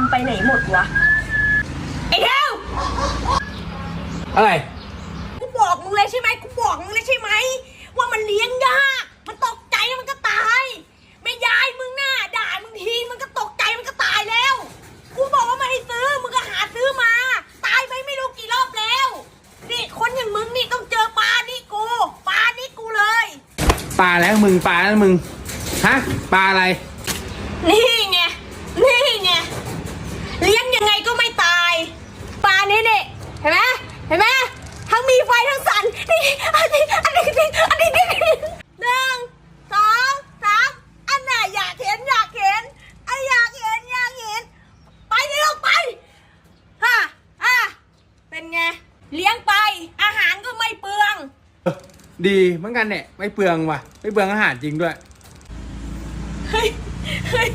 ำไปไหนหมดวะ ไอ้เทวอะไร กูบอกมึงเลยใช่ไหมกูบอกมึงเลยใช่ไหม ว่ามันเลี้ยงยาก มันตกใจแล้วมันก็ตายแม่ยายมึงน่ะด่ามึงทีมันก็ตกใจมันก็ตายแล้ว กูบอกว่าไม่ให้ซื้อมึงก็หาซื้อมา ตายไปไม่รู้กี่รอบแล้วนี่คนอย่างมึงนี่ต้องเจอปลานี่กูปลานี่กูเลย ปลาแล้วมึงปลาแล้วมึง ฮะ ปลาอะไร นี่ไงนี่ไง เลี้ยงยังไงก็ไม่ตาย ปลา นี่เนี่ยเห็นไหมเห็นไหมทั้งมีไฟทั้งสั่นนี่อันนี้อันนี้อันนี้อันนี้หนึ่งสองสามอันไหนอยากเห็นอยากเห็นอันอยากเห็นอยากเห็น ไปนี่ลงไปฮ่าฮ่าเป็นไงเลี้ยงไป อาหารก็ไม่เปลือง ดีเหมือนกันเนี่ยไม่เปลืองว่ะ ไม่เปลืองอาหารจริงด้วย เฮ้ยเฮ้ย